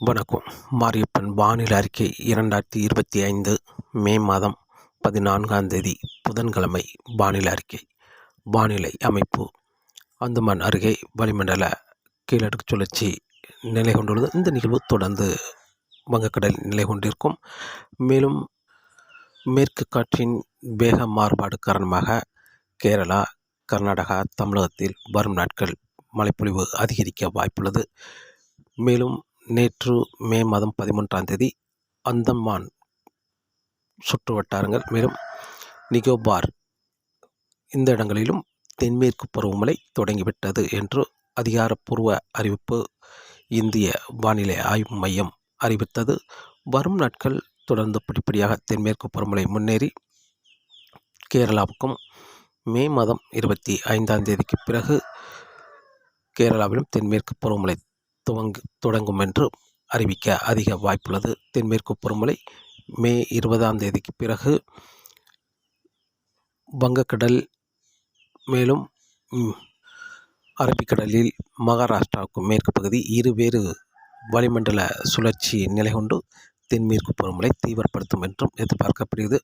வணக்கம். மாரியப்பன் வானிலை அறிக்கை இரண்டாயிரத்தி இருபத்தி ஐந்து மே மாதம் பதினான்காம் தேதி புதன்கிழமை வானிலை அறிக்கை. வானிலை அமைப்பு. அந்தமான் அருகே வளிமண்டல கீழடுக்கு சுழற்சி நிலை கொண்டுள்ளது. இந்த நிகழ்வு தொடர்ந்து வங்கக்கடல் நிலை கொண்டிருக்கும். மேலும் மேற்கு காற்றின் வேக மாறுபாடு காரணமாக கேரளா கர்நாடகா தமிழகத்தில் வரும் நாட்கள் மழைப்பொழிவு அதிகரிக்க வாய்ப்புள்ளது. மேலும் நேற்று மே மாதம் பதிமூன்றாம் தேதி அந்தமான் சுற்று வட்டாரங்கள் மேலும் நிகோபார் இந்த இடங்களிலும் தென்மேற்கு பருவமழை தொடங்கிவிட்டது என்று அதிகாரப்பூர்வ அறிவிப்பு இந்திய வானிலை ஆய்வு மையம் அறிவித்தது. வரும் நாட்கள் தொடர்ந்து படிப்படியாக தென்மேற்கு பருவமழை முன்னேறி கேரளாவுக்கும் மே மாதம் இருபத்தி ஐந்தாம் தேதிக்கு பிறகு கேரளாவிலும் தென்மேற்கு பருவமழை துவங்கு தொடங்கும் என்று அறிவிக்க அதிக வாய்ப்புள்ளது. தென்மேற்கு பருவமழை மே இருபதாம் தேதிக்கு பிறகு வங்கக்கடல் மேலும் அரபிக்கடலில் மகாராஷ்டிராவுக்கும் மேற்கு பகுதி இருவேறு வளிமண்டல சுழற்சி நிலை கொண்டு தென்மேற்கு பருவமழை தீவிரப்படுத்தும் என்றும் எதிர்பார்க்கப்படுகிறது.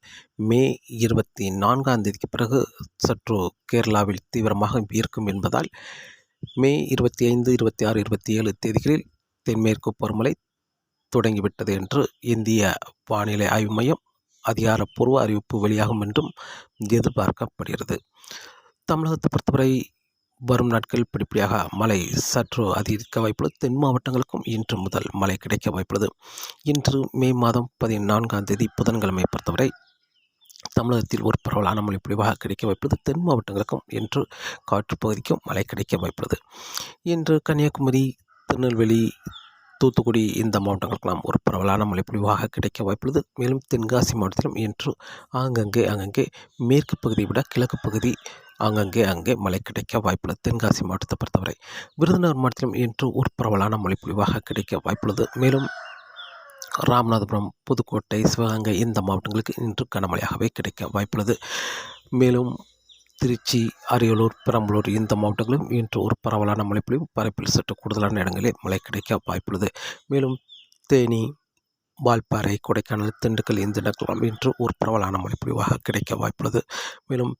மே இருபத்தி நான்காம் தேதிக்கு பிறகு சற்று கேரளாவில் தீவிரமாக இருக்கும் என்பதால் மே இருபத்தி ஐந்து இருபத்தி ஆறு இருபத்தி ஏழு தேதிகளில் தென்மேற்கு பருவமழை தொடங்கிவிட்டது என்று இந்திய வானிலை ஆய்வு மையம் அதிகாரப்பூர்வ அறிவிப்பு வெளியாகும் என்றும் எதிர்பார்க்கப்படுகிறது. தமிழகத்தை பொறுத்தவரை வரும் நாட்கள் படிப்படியாக மழை சற்று அதிகரிக்க வாய்ப்புள்ளது. தென் மாவட்டங்களுக்கும் இன்று முதல் மழை கிடைக்க வாய்ப்புள்ளது. இன்று மே மாதம் பதினான்காம் தேதி புதன்கிழமை பொறுத்தவரை தமிழகத்தில் ஒரு பரவலான மழை பொழிவாக கிடைக்க வைப்பது தென் மாவட்டங்களுக்கும் இன்று காற்று பகுதிக்கும் மழை கிடைக்க வைப்பது இன்று கன்னியாகுமரி திருநெல்வேலி தூத்துக்குடி இந்த மாவட்டங்களுக்கெல்லாம் ஒரு பரவலான மழைப்பொழிவாக கிடைக்க வாய்ப்புள்ளது. மேலும் தென்காசி மாவட்டத்திலும் இன்று ஆங்கங்கே அங்கங்கே மேற்கு பகுதியை விட கிழக்கு பகுதி ஆங்கங்கே அங்கே மழை கிடைக்க வாய்ப்புள்ளது. தென்காசி மாவட்டத்தை பொறுத்தவரை விருதுநகர் மாவட்டத்திலும் இன்று ஒரு பரவலான மழைப்பொழிவாக கிடைக்க வாய்ப்புள்ளது. மேலும் ராமநாதபுரம் புதுக்கோட்டை சிவகங்கை இந்த மாவட்டங்களுக்கு இன்று கனமழையாகவே கிடைக்க வாய்ப்புள்ளது. மேலும் திருச்சி அரியலூர் பெரம்பலூர் இந்த மாவட்டங்களும் இன்று ஒரு பரவலான மழைப்பொழிவு பரப்பில் சற்று கூடுதலான இடங்களில் மழை கிடைக்க வாய்ப்புள்ளது. மேலும் தேனி வால்பாறை கொடைக்கானல் திண்டுக்கல் இந்த இடங்களும் இன்று ஒரு பரவலான மழைப்பொழிவாக கிடைக்க வாய்ப்புள்ளது. மேலும்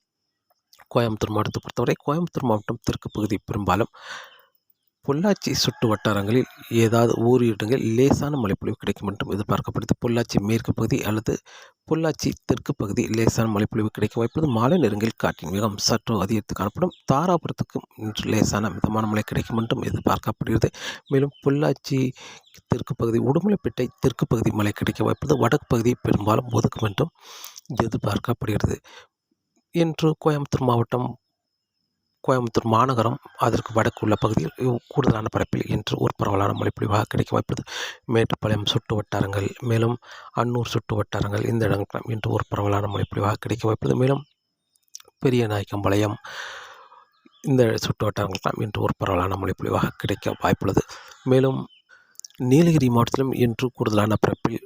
கோயம்புத்தூர் மாவட்டத்தை பொறுத்தவரை கோயம்புத்தூர் மாவட்டம் தெற்கு பகுதி பெரும்பாலும் பொள்ளாச்சி சுற்று வட்டாரங்களில் ஏதாவது ஓரிடங்களில் லேசான மழைப்பொழிவு கிடைக்கும் என்றும் எதிர்பார்க்கப்படுது. பொள்ளாச்சி மேற்கு பகுதி அல்லது பொள்ளாச்சி தெற்கு பகுதி லேசான மழைப்பொழிவு கிடைக்க வாய்ப்புள்ளது. மாலை நெருங்கில் காற்றின் வேகம் சற்று அதிகரித்து காணப்படும். தாராபுரத்துக்கும் இன்று லேசான மிதமான மழை கிடைக்கும் என்றும் எதிர்பார்க்கப்படுகிறது. மேலும் பொள்ளாச்சி தெற்கு பகுதி உடுமலைப்பேட்டை தெற்கு பகுதி மழை கிடைக்க வாய்ப்புள்ளது. வடக்கு பகுதி பெரும்பாலும் ஒதுக்கும் என்றும் எதிர்பார்க்கப்படுகிறது. இன்று கோயம்புத்தூர் மாவட்டம் கோயம்புத்தூர் மாநகரம் அதற்கு வடக்கு உள்ள பகுதியில் கூடுதலான பரப்பில் இன்று ஒரு பரவலான மழைப்பொழிவாக கிடைக்க வாய்ப்புள்ளது. மேட்டுப்பாளையம் சுட்டு வட்டாரங்கள் மேலும் அன்னூர் சுட்டு வட்டாரங்கள் இந்த இடங்களுக்கெல்லாம் இன்று ஒரு பரவலான மழைப்பொழிவாக கிடைக்க வாய்ப்புள்ளது. மேலும் பெரிய நாயக்கம்பாளையம் இந்த சுட்டு வட்டாரங்களுக்கெல்லாம் இன்று ஒரு பரவலான மழைப்பொழிவாக கிடைக்க வாய்ப்புள்ளது. மேலும் நீலகிரி மாவட்டத்திலும் இன்று கூடுதலான பரப்பில்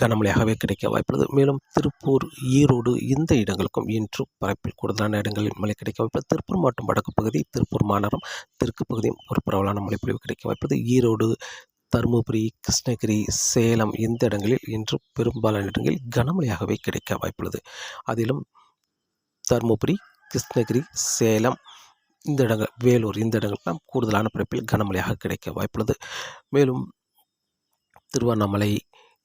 கனமழையாகவே கிடைக்க வாய்ப்புள்ளது. மேலும் திருப்பூர் ஈரோடு இந்த இடங்களுக்கும் இன்று பரப்பில் கூடுதலான இடங்களில் மழை கிடைக்க வாய்ப்புள்ளது திருப்பூர் மாவட்டம் வடக்கு பகுதி திருப்பூர் மாநகரம் தெற்கு பகுதியும் ஒரு பரவலான மழைப்பொழிவு கிடைக்க வாய்ப்புள்ளது. ஈரோடு தருமபுரி கிருஷ்ணகிரி சேலம் இந்த இடங்களில் இன்று பெரும்பாலான இடங்களில் கனமழையாகவே கிடைக்க வாய்ப்புள்ளது. அதிலும் தருமபுரி கிருஷ்ணகிரி சேலம் இந்த இடங்கள் வேலூர் இந்த இடங்கள்லாம் கூடுதலான பரப்பில் கனமழையாக கிடைக்க வாய்ப்புள்ளது. மேலும் திருவண்ணாமலை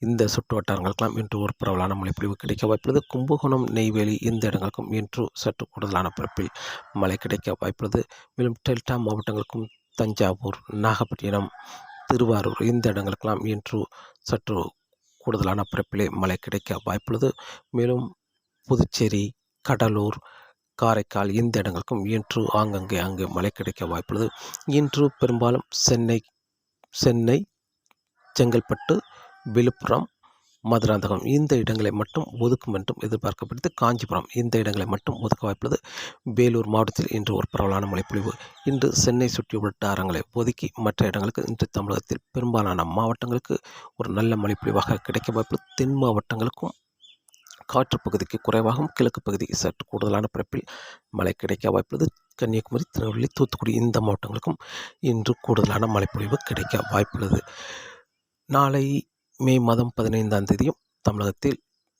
இந்த சுற்று வட்டாரங்களுக்கெல்லாம் இன்று ஒரு பரவலான மழைப்பொழிவு கிடைக்க வாய்ப்புள்ளது. கும்பகோணம் நெய்வேலி இந்த இடங்களுக்கும் இன்று சற்று கூடுதலான பரப்பில் மழை கிடைக்க வாய்ப்புள்ளது. மேலும் டெல்டா மாவட்டங்களுக்கும் தஞ்சாவூர் நாகப்பட்டினம் திருவாரூர் இந்த இடங்களுக்கெல்லாம் இன்று சற்று கூடுதலான பரப்பிலே மழை கிடைக்க வாய்ப்புள்ளது. மேலும் புதுச்சேரி கடலூர் காரைக்கால் இந்த இடங்களுக்கும் இன்று ஆங்கங்கே அங்கு மழை கிடைக்க வாய்ப்புள்ளது. இன்று பெரும்பாலும் சென்னை சென்னை செங்கல்பட்டு விழுப்புரம் மதுராந்தகம். இந்த இடங்களை மட்டும் ஒதுக்கும் என்றும் எதிர்பார்க்கப்படுது காஞ்சிபுரம் இந்த இடங்களை மட்டும் ஒதுக்க வாய்ப்புள்ளது. வேலூர் மாவட்டத்தில் இன்று ஒரு பரவலான மழைப்பொழிவு. இன்று சென்னை சுற்றி வட்டாரங்களை ஒதுக்கி மற்ற இடங்களுக்கு இன்று தமிழகத்தில் பெரும்பாலான மாவட்டங்களுக்கு ஒரு நல்ல மழைப்பொழிவாக கிடைக்க வாய்ப்புள்ளது. தென் மாவட்டங்களுக்கும் காற்று பகுதிக்கு குறைவாகவும் கிழக்கு பகுதிக்கு சற்று கூடுதலான பரப்பில் மழை கிடைக்க வாய்ப்புள்ளது. கன்னியாகுமரி திருநெல்வேலி தூத்துக்குடி இந்த மாவட்டங்களுக்கும் இன்று கூடுதலான மழைப்பொழிவு கிடைக்க வாய்ப்புள்ளது. நாளை மே மாதம் பதினைந்தாம் தேதியும் தமிழகத்தில்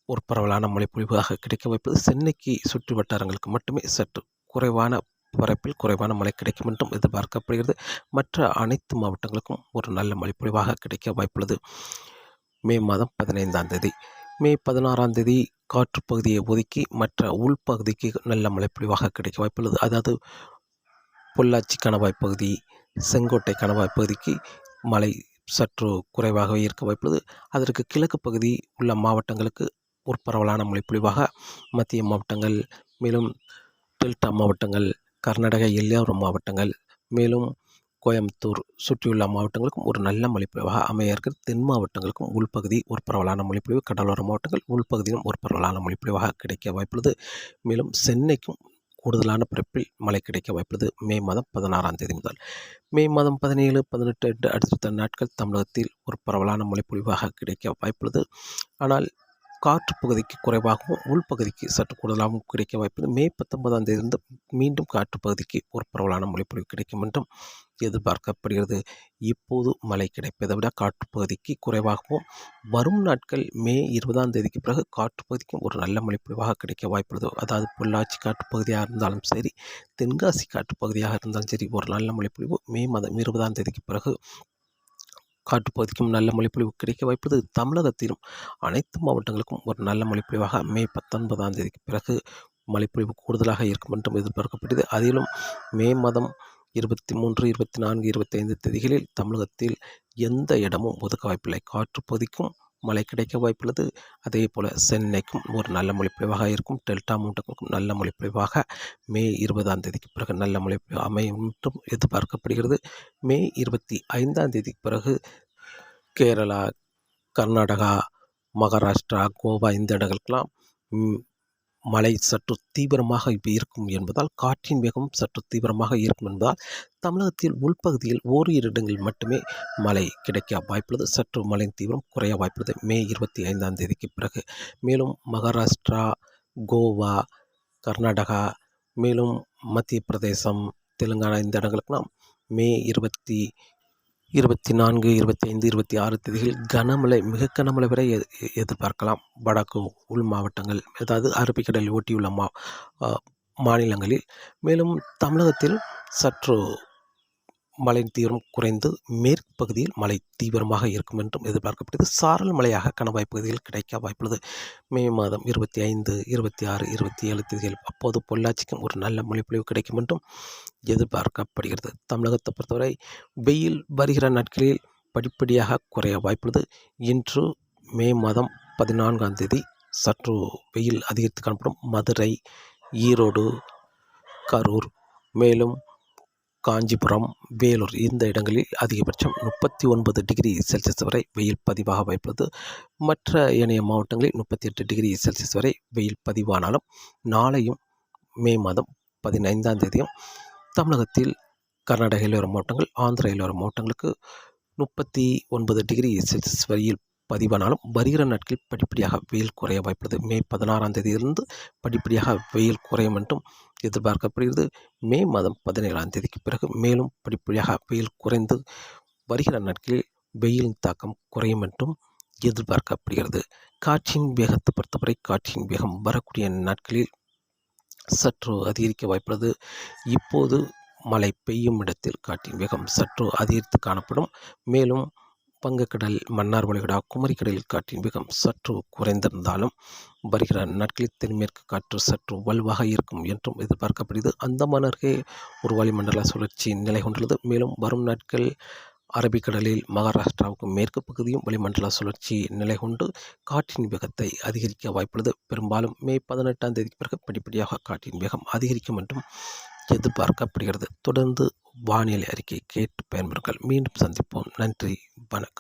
ஒரு பரவலான மழைப்பொழிவாக கிடைக்க வாய்ப்பது சென்னைக்கு சுற்று வட்டாரங்களுக்கு மட்டுமே சற்று குறைவான பரப்பில் குறைவான மழை கிடைக்கும் என்றும் எதிர்பார்க்கப்படுகிறது. மற்ற அனைத்து மாவட்டங்களுக்கும் ஒரு நல்ல மழைப்பொழிவாக கிடைக்க வாய்ப்புள்ளது. மே மாதம் பதினைந்தாம் தேதி. மே பதினாறாம் தேதி காற்று பகுதியை ஒதுக்கி மற்ற உள்பகுதிக்கு நல்ல மழைப்பொழிவாக கிடைக்க வாய்ப்புள்ளது. அதாவது பொள்ளாச்சி கணவாய் பகுதி செங்கோட்டை கணவாய் பகுதிக்கு மழை சற்று குறைவாகவே இருக்க வாய்ப்புள்ளது அதற்கு கிழக்கு பகுதி உள்ள மாவட்டங்களுக்கு ஒரு பரவலான மத்திய மாவட்டங்கள் மேலும் டெல்டா மாவட்டங்கள் கர்நாடக எல்லையோர மாவட்டங்கள் மேலும் கோயம்புத்தூர் சுற்றியுள்ள மாவட்டங்களுக்கும் ஒரு நல்ல மொழிப்பொழிவாக அமைய இருக்கிறது. தென் மாவட்டங்களுக்கும் உள்பகுதி ஒரு பரவலான மொழிப்பொழிவு கடலோர மாவட்டங்கள் உள்பகுதியிலும் ஒரு பரவலான மொழிப்பொழிவாக கிடைக்க வாய்ப்புள்ளது. மேலும் சென்னைக்கும் கூடுதலான பிறப்பில் மழை கிடைக்க வாய்ப்புள்ளது. மே மாதம் பதினாறாம் தேதி முதல். மே மாதம் பதினேழு பதினெட்டு அடுத்த நாட்கள் தமிழகத்தில் ஒரு பரவலான மழைப்பொழிவாக கிடைக்க வாய்ப்புள்ளது. ஆனால் காற்று பகுதிக்கு குறைவாகவும் உள்பகுதிக்கு சற்று கூடுதலாகவும் கிடைக்க வாய்ப்புள்ளது. மே பத்தொன்பதாம் தேதியிலிருந்து மீண்டும் காற்று பகுதிக்கு ஒரு பரவலான மழைப்பொழிவு கிடைக்கும் என்றும் எதிர்பார்க்கப்படுகிறது. இப்போது மழை கிடைப்பதை விட காற்றுப்பகுதிக்கு குறைவாகவும் வரும் நாட்கள் மே இருபதாம் தேதிக்கு பிறகு காற்றுப்பகுதிக்கும் ஒரு நல்ல மழைப்பொழிவாக கிடைக்க வாய்ப்புள்ளது. அதாவது பொள்ளாச்சி காற்று பகுதியாக இருந்தாலும் சரி தென்காசி காற்று பகுதியாக இருந்தாலும் சரி ஒரு நல்ல மழைப்பொழிவு மே மாதம் இருபதாம் தேதிக்கு பிறகு காட்டுப்பகுதிக்கும் நல்ல மொழிப்பொழிவு கிடைக்க வாய்ப்பது தமிழகத்திலும் அனைத்து மாவட்டங்களுக்கும் ஒரு நல்ல மொழிப்பொழிவாக மே பத்தொன்பதாம் தேதிக்கு பிறகு மழைப்பொழிவு கூடுதலாக இருக்கும் என்றும் எதிர்பார்க்கப்படுகிறது. அதிலும் மே மாதம் இருபத்தி மூன்று இருபத்தி நான்கு இருபத்தைந்து தேதிகளில் தமிழகத்தில் எந்த இடமும் ஒதுக்க வாய்ப்பில்லை. காற்றுப்பகுதிக்கும் மழை கிடைக்க வாய்ப்புள்ளது. அதே போல் சென்னைக்கும் ஒரு நல்ல மொழிப்பொழிவாக இருக்கும். டெல்டா மூட்டக்கும் நல்ல மொழிப்பொழிவாக மே இருபதாம் தேதிக்கு பிறகு நல்ல மொழி அமையும் என்றும் எதிர்பார்க்கப்படுகிறது. மே இருபத்தி ஐந்தாம் தேதிக்கு பிறகு கேரளா கர்நாடகா மகாராஷ்டிரா கோவா இந்த இடங்களுக்கெல்லாம் மழை சற்று தீவிரமாக இப்போ இருக்கும் என்பதால் காற்றின் வேகம் சற்று தீவிரமாக இருக்கும் என்பதால் தமிழகத்தில் உள்பகுதியில் ஓரிரு இடங்களில் மட்டுமே மழை கிடைக்க வாய்ப்புள்ளது. சற்று மழையின் தீவிரம் குறைய வாய்ப்புள்ளது. மே இருபத்தி ஐந்தாம் தேதிக்கு பிறகு. மேலும் மகாராஷ்டிரா கோவா கர்நாடகா மேலும் மத்திய பிரதேசம் தெலுங்கானா இந்த இடங்களுக்கெல்லாம் மே இருபத்தி இருபத்தி நான்கு இருபத்தி ஐந்து இருபத்தி ஆறு தேதிகள் கனமழை மிக கனமழை வரை எதிர்பார்க்கலாம். வடக்கு உள் மாவட்டங்கள் அதாவது அரபிக்கடலில் ஒட்டியுள்ள மா மாநிலங்களில். மேலும் தமிழகத்தில் சற்று மழை தீவிரம் குறைந்து மேற்கு பகுதியில் மழை தீவிரமாக இருக்கும் என்றும் எதிர்பார்க்கப்படுது சாரல் மழையாக கணவாய் பகுதியில் கிடைக்க வாய்ப்புள்ளது. மே மாதம் இருபத்தி ஐந்து இருபத்தி ஆறு இருபத்தி ஏழு தேதிகள் அப்போது பொள்ளாச்சிக்கும் ஒரு நல்ல மொழிப்பொழிவு கிடைக்கும் என்றும் எதிர்பார்க்கப்படுகிறது. தமிழகத்தை பொறுத்தவரை வெயில் வருகிற நாட்களில் படிப்படியாக குறைய வாய்ப்புள்ளது. இன்று மே மாதம் பதினான்காம் தேதி சற்று வெயில் அதிகரித்து காணப்படும். மதுரை ஈரோடு கரூர் மேலும் காஞ்சிபுரம் வேலூர் இந்த இடங்களில் அதிகபட்சம் முப்பத்தி ஒன்பது டிகிரி செல்சியஸ் வரை வெயில் பதிவாக வாய்ப்புள்ளது. மற்ற ஏனைய மாவட்டங்களில் முப்பத்தி எட்டு டிகிரி செல்சியஸ் வரை வெயில் பதிவானாலும் நாளையும் மே மாதம் பதினைந்தாம் தேதியும் தமிழகத்தில் கர்நாடக எல்லோர மாவட்டங்கள் ஆந்திர எல்லோர மாவட்டங்களுக்கு முப்பத்தி ஒன்பது டிகிரி செல்சியஸ் வரையில் பதிவானாலும் வருகிற நாட்களில் படிப்படியாக வெயில் குறைய வாய்ப்புள்ளது. மே பதினாறாம் தேதியிலிருந்து படிப்படியாக வெயில் குறையும் என்றும் எதிர்பார்க்கப்படுகிறது. மே மாதம் பதினேழாம் தேதிக்கு பிறகு மேலும் படிப்படியாக வெயில் குறைந்து வருகிற நாட்களில் வெயிலின் தாக்கம் குறையும் என்றும் எதிர்பார்க்கப்படுகிறது. காற்றின் வேகத்தை பொறுத்தவரை காற்றின் வேகம் வரக்கூடிய நாட்களில் சற்று அதிகரிக்க வாய்ப்புள்ளது. இப்போது மழை பெய்யும் இடத்தில் காற்றின் வேகம் சற்று அதிகரித்து காணப்படும். மேலும் வங்கக்கடல் மன்னார் வளைகுடா குமரிக்கடலில் காற்றின் வேகம் சற்று குறைந்திருந்தாலும் வருகிற நாட்களில் தென்மேற்கு காற்று சற்று வலுவாக இருக்கும் என்றும் எதிர்பார்க்கப்படுகிறது. அந்தமான அருகே ஒரு வளிமண்டல சுழற்சி நிலை கொண்டுள்ளது. மேலும் வரும் நாட்கள் அரபிக்கடலில் மகாராஷ்டிராவுக்கு மேற்கு பகுதியும் வளிமண்டல சுழற்சி நிலை கொண்டு காற்றின் வேகத்தை அதிகரிக்க வாய்ப்புள்ளது. பெரும்பாலும் மே பதினெட்டாம் தேதிக்கு பிறகு படிப்படியாக காற்றின் வேகம் அதிகரிக்கும் என்றும் எதிர்பார்க்கப்படுகிறது. தொடர்ந்து வானிலை அறிக்கை கேட்டு பயன்பெறுங்கள். மீண்டும் சந்திப்போம். நன்றி. வணக்கம்.